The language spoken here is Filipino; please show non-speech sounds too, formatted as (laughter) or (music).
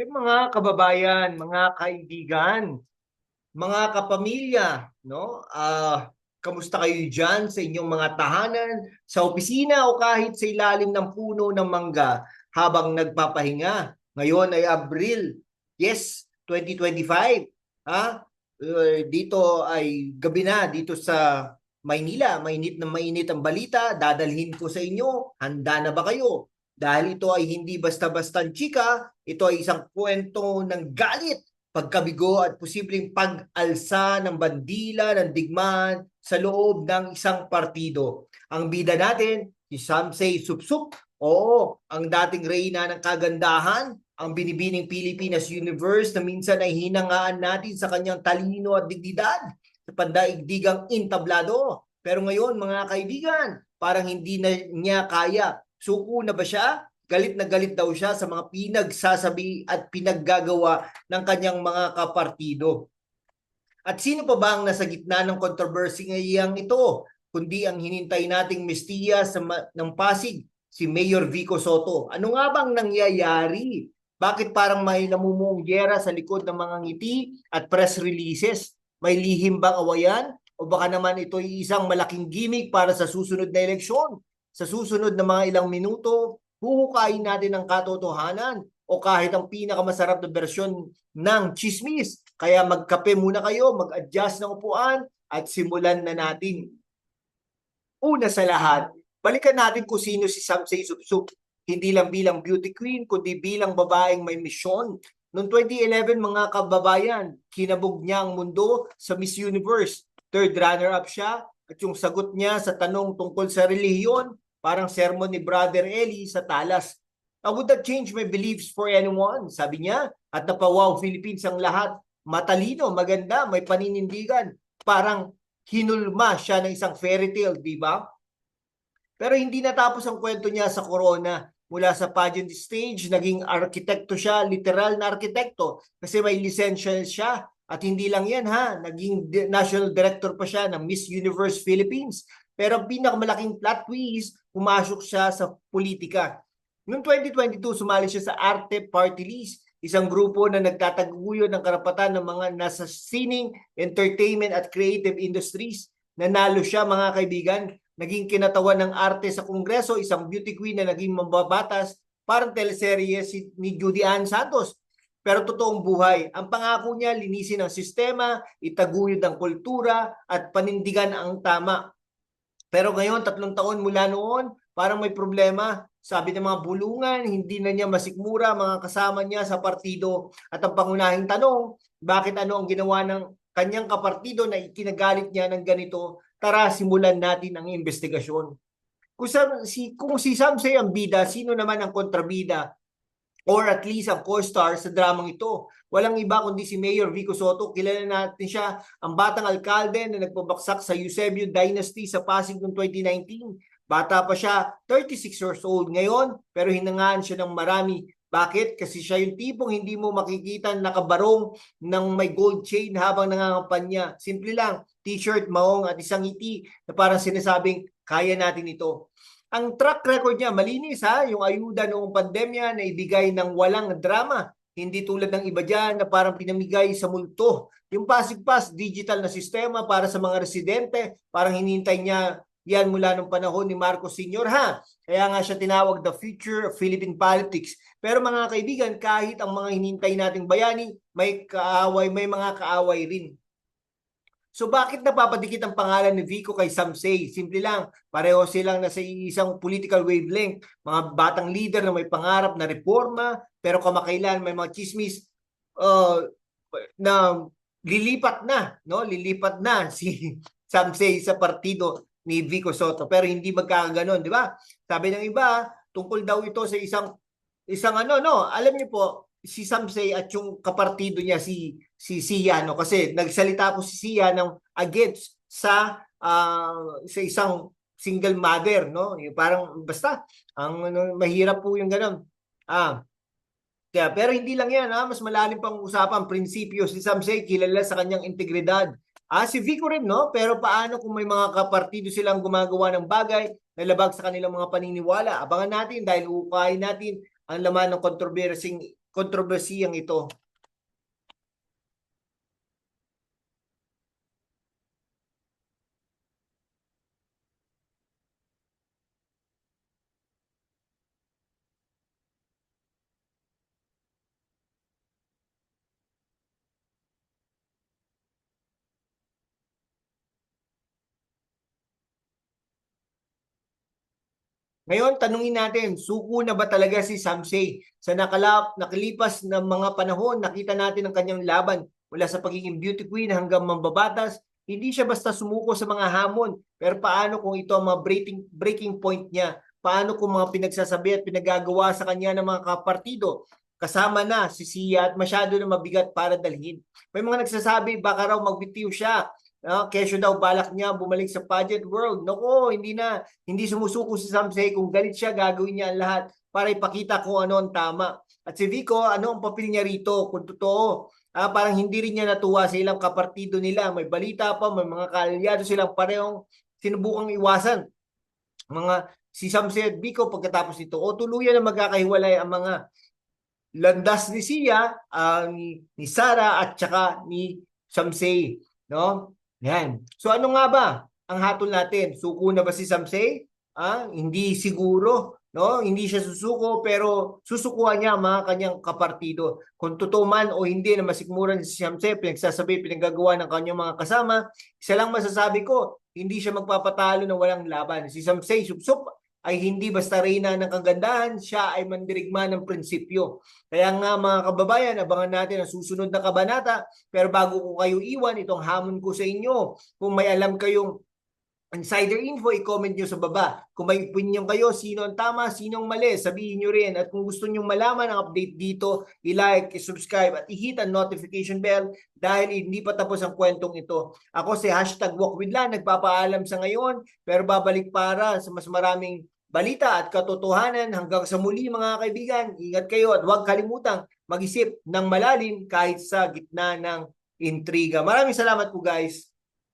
Eh, mga kababayan, mga kaibigan, mga kapamilya, no? Ah, kamusta kayo diyan sa inyong mga tahanan, sa opisina o kahit sa ilalim ng puno ng mangga habang nagpapahinga? Ngayon ay Abril, yes, 2025. Ha? Eh, dito ay gabi na dito sa Maynila, mainit na mainit ang balita, dadalhin ko sa inyo. Handa na ba kayo? Dahil ito ay hindi basta-basta chika, ito ay isang kwento ng galit, pagkabigo at posibleng pag-alsa ng bandila ng digmaan sa loob ng isang partido. Ang bida natin, si Samsey Supsup, oo, ang dating reyna ng kagandahan, ang binibining Pilipinas Universe na minsan ay hinangaan natin sa kanyang talino at dignidad sa pandaigdigang intablado. Pero ngayon, mga kaibigan, parang hindi na niya kaya. Suko na ba siya? Galit na galit daw siya sa mga pinagsasabi at pinaggagawa ng kanyang mga kapartido. At sino pa ba ang nasa gitna ng controversy ngayang ito? Kundi ang hinintay nating mistiya sa ng Pasig, si Mayor Vico Soto. Ano nga bang nangyayari? Bakit parang may namumuong gera sa likod ng mga ngiti at press releases? May lihim bang awayan? O baka naman ito ay isang malaking gimmick para sa susunod na eleksyon? Sa susunod na mga ilang minuto, huhukayin natin ang katotohanan o kahit ang pinakamasarap na bersyon ng chismis. Kaya magkape muna kayo, mag-adjust ng upuan at simulan na natin. Una sa lahat, balikan natin kung sino si Samsey Supsup. Hindi lang bilang beauty queen, kundi bilang babaeng may misyon. Noong 2011, mga kababayan, kinabog niya ang mundo sa Miss Universe. Third runner-up siya at yung sagot niya sa tanong tungkol sa relihiyon, parang sermon ni Brother Eli sa talas. I would not change my beliefs for anyone, sabi niya. At napawaw Philippines ang lahat. Matalino, maganda, may paninindigan. Parang hinulma siya ng isang fairy tale, di ba? Pero hindi natapos ang kwento niya sa corona. Mula sa pageant stage, naging arkitekto siya, literal na arkitekto. Kasi may lisensya siya. At hindi lang yan ha, naging national director pa siya ng Miss Universe Philippines. Pero ang pinakamalaking plot twist, pumasok siya sa politika. Noong 2022, sumali siya sa Arte Party List, isang grupo na nagtataguyod ng karapatan ng mga nasa sining, entertainment at creative industries. Nanalo siya mga kaibigan, naging kinatawan ng arte sa Kongreso, isang beauty queen na naging mambabatas, parang teleserye si, ni Judy Ann Santos. Pero totoong buhay, ang pangako niya linisin ang sistema, itaguyod ang kultura at panindigan ang tama. Pero ngayon, tatlong taon mula noon, parang may problema. Sabi ng mga bulungan, hindi na niya masikmura mga kasama niya sa partido. At ang pangunahing tanong, bakit ano ang ginawa ng kanyang kapartido na ikinagalit niya ng ganito? Tara, simulan natin ang investigasyon. Kung, si, kung si Samsey ang bida, sino naman ang kontrabida? Or at least ang co-star sa dramang ito. Walang iba kundi si Mayor Vico Soto. Kilala natin siya, ang batang alkalde na nagpabaksak sa Eusebio Dynasty sa Pasig noong 2019. Bata pa siya, 36 years old ngayon, pero hinangaan siya ng marami. Bakit? Kasi siya yung tipong hindi mo makikita nakabarong ng may gold chain habang nangangampanya. Simple lang, t-shirt, maong at isang ngiti na parang sinasabing, kaya natin ito ang track record niya malinis ha, yung ayuda noong pandemya na ibigay ng walang drama. Hindi tulad ng iba dyan na parang pinamigay sa multo. Yung Pasig Pass, digital na sistema para sa mga residente, parang hinintay niya yan mula nung panahon ni Marcos Sr. ha. Kaya nga siya tinawag the future of Philippine politics. Pero mga kaibigan, kahit ang mga hinintay nating bayani, may kaaway, may mga kaaway rin. So bakit napapadikit ang pangalan ni Vico kay Samsey? Simple lang, pareho silang nasa isang political wavelength. Mga batang leader na may pangarap na reforma, pero kamakailan may mga chismis uh, na lilipat na, no? Lilipat na (laughs) si Samsey sa partido ni Vico Soto. Pero hindi magkakaganon, di ba? Sabi ng iba, tungkol daw ito sa isang isang ano, no? Alam niyo po, si Samsey at yung kapartido niya si si Sia no? Kasi nagsalita po si Sia ng against sa uh, sa isang single mother no? Yung parang basta ang ano, mahirap po yung ganun. Ah kaya pero hindi lang yan ha mas malalim pang usapan prinsipyo si Samsey kilala sa kanyang integridad. Ah si Vico rin no? Pero paano kung may mga kapartido silang gumagawa ng bagay na labag sa kanilang mga paniniwala? Abangan natin dahil ukayin natin ang laman ng kontrobersing kontrobersiyang ito. Ngayon, tanungin natin, suko na ba talaga si Samsey? Sa nakalap, nakalipas ng mga panahon, nakita natin ang kanyang laban mula sa pagiging beauty queen hanggang mambabatas. Hindi siya basta sumuko sa mga hamon. Pero paano kung ito ang mga breaking, breaking point niya? Paano kung mga pinagsasabi at pinagagawa sa kanya ng mga kapartido? Kasama na si Sia at masyado na mabigat para dalhin. May mga nagsasabi, baka raw magbitiw siya. No, kesyo daw balak niya bumalik sa pageant world. Nako, hindi na hindi sumusuko si Samsey kung galit siya gagawin niya ang lahat para ipakita kung ano ang tama. At si Vico, ano ang papel niya rito? Kung totoo, ah, parang hindi rin niya natuwa sa ilang kapartido nila. May balita pa, may mga kaalyado silang parehong sinubukang iwasan. Mga si Samsey at Vico pagkatapos nito o tuluyan na magkakahiwalay ang mga landas ni Sia, ah, ni, ni Sara at saka ni Samsey, no? Yan. So ano nga ba ang hatol natin? Suko na ba si Samsey? Ah, hindi siguro, no? Hindi siya susuko pero susukuhan niya ang mga kanyang kapartido. Kung totoo man o hindi na masikmuran si Samsey, pinagsasabi, pinagagawa ng kanyang mga kasama, isa lang masasabi ko, hindi siya magpapatalo ng walang laban. Si Samsey, supsup, ay hindi basta reyna ng kagandahan, siya ay mandirigma ng prinsipyo. Kaya nga mga kababayan, abangan natin ang susunod na kabanata. Pero bago ko kayo iwan, itong hamon ko sa inyo, kung may alam kayong insider info, i-comment nyo sa baba. Kung may opinion kayo, sino ang tama, sino ang mali, sabihin nyo rin. At kung gusto nyo malaman ang update dito, i-like, i-subscribe, at i-hit ang notification bell dahil hindi pa tapos ang kwentong ito. Ako si hashtag walkwithlan, nagpapaalam sa ngayon, pero babalik para sa mas maraming balita at katotohanan hanggang sa muli mga kaibigan. Ingat kayo at huwag kalimutang mag-isip ng malalim kahit sa gitna ng intriga. Maraming salamat po guys.